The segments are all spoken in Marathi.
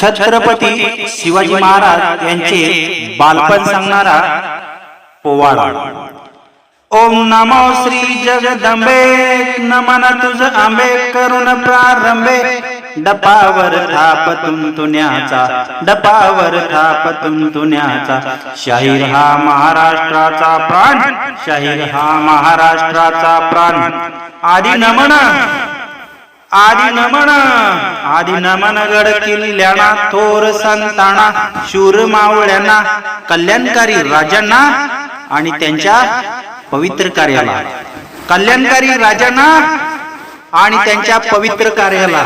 छत्रपती शिवाजी महाराज यांचे बालपण सांगणारा पोवाडा. ओम नमो श्री जगदंबे नमन तुझ आंबे करून प्रारंभे. डपावर थाप तुंतुण्याचा डपावर थाप तुंतुण्याचा शाहीर हा महाराष्ट्राचा प्राण शाहीर हा महाराष्ट्राचा प्राण. आदी नमना. आदि नमन आदि नमन गड किल्ल्याना थोर संताना शूर मावळ्यांना कल्याणकारी राजांना आणि त्यांच्या पवित्र कार्याला. कल्याणकारी राजांना आणि त्यांच्या पवित्र कार्याला.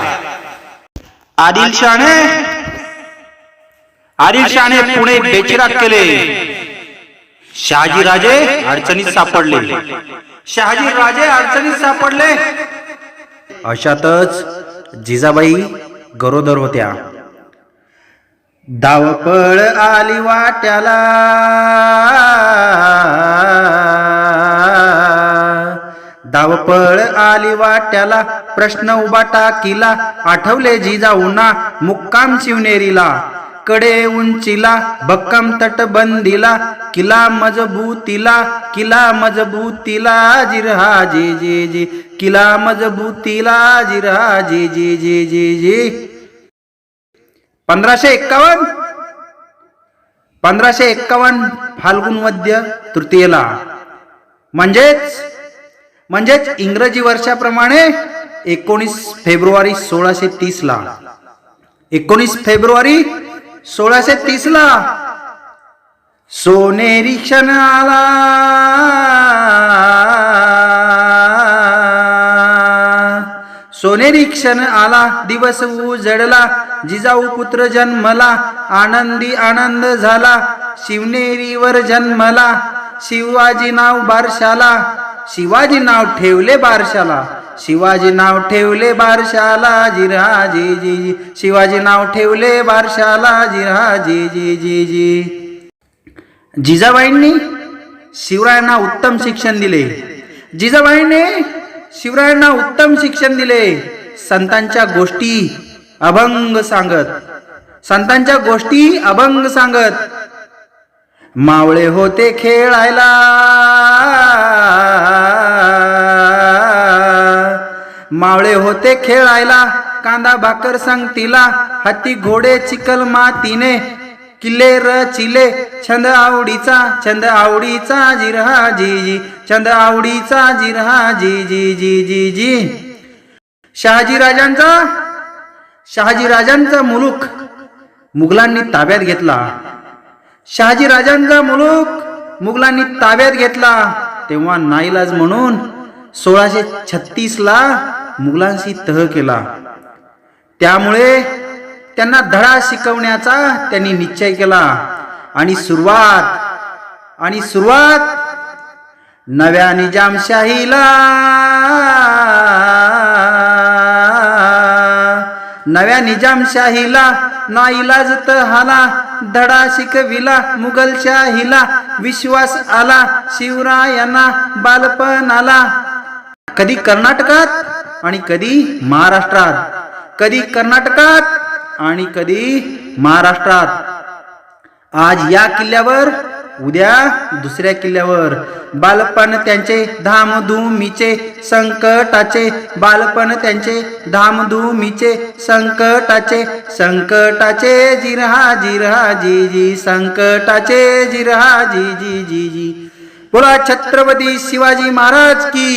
आदिलशाने आदिलशाने पुणे बेचिराग केले. शहाजीराजे अडचणीत सापडले. शहाजीराजे अडचणीत सापडले. अशातच जिजाबाई गरोदर होत्या. धावपळ आली वाट्याला. धावपळ आली वाट्याला प्रश्न उभा टाकीला आठवले जिजाऊना मुक्काम शिवनेरीला. कडे उंचीला भक्कम तटबंदीला किला मजबूतीला किला मजबूतीला जिरहा जे जे जे. किला मजबूतीला जिरहा जे जे जे जे जे. पंधराशे एक्कावन्न. पंधराशे एक्कावन्न फाल्गुन मध्य तृतीयेला. म्हणजेच म्हणजेच इंग्रजी वर्षाप्रमाणे एकोणीस फेब्रुवारी सोळाशे तीस ला एकोणीस फेब्रुवारी सोळाशे तीस ला सोनेरी क्षण आला सोनेरी क्षण आला दिवस उजडला जिजाऊ पुत्र जन्मला आनंदी आनंद झाला शिवनेरीवर जन्मला शिवाजी नाव बारशाला शिवाजी नाव ठेवले बारशाला. शिवाजी नाव ठेवले बारशाला जिरा जी जी. जी शिवाजी नाव ठेवले बारशाला जिरा जी जी जी जी. जिजाबाईंनी शिवरायांना उत्तम शिक्षण दिले. जिजाबाईंनी शिवरायांना उत्तम शिक्षण दिले. संतांच्या गोष्टी अभंग सांगत. संतांच्या गोष्टी अभंग सांगत. मावळे होते खेळायला. मावळे होते खेळायला कांदा भाकर संगतीला हत्ती घोडे चिकल मातीने किल्ले रचिले छंद आवडीचा छंद आवडीचा जिरहा जी जी छंद आवडीचा जिरहा जी जी जी जी जी. शहाजी राजांचा शहाजी राजांचा मुलूक मुघलांनी ताब्यात घेतला. शहाजी राजांचा मुलूक मुघलांनी ताब्यात घेतला. तेव्हा नाईलाज म्हणून सोळाशे छत्तीस ला मुघलांशी तह केला. त्यामुळे त्यांना धडा शिकवण्याचा त्यांनी निश्चय केला. आणि सुरुवात आणि सुरुवात नव्या निजामशाहीला. नव्या निजामशाहीला नाईलाज तहाला धडा शिकविला मुघलशाहीला विश्वास आला शिवरायांना बालपण आला कधी कर्नाटकात? आणि कधी महाराष्ट्रात कधी कर्नाटकात आणि कधी महाराष्ट्रात. आज या किल्ल्यावर उद्या दुसऱ्या किल्ल्यावर. बालपण त्यांचे धामधूमीचे संकटाचे बालपण त्यांचे धामधूमीचे संकटाचे संकटाचे जिरहा जिरहा जी जी संकटाचे जिरहा जी जी जी जी. बोला छत्रपती शिवाजी महाराज की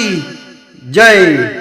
जय.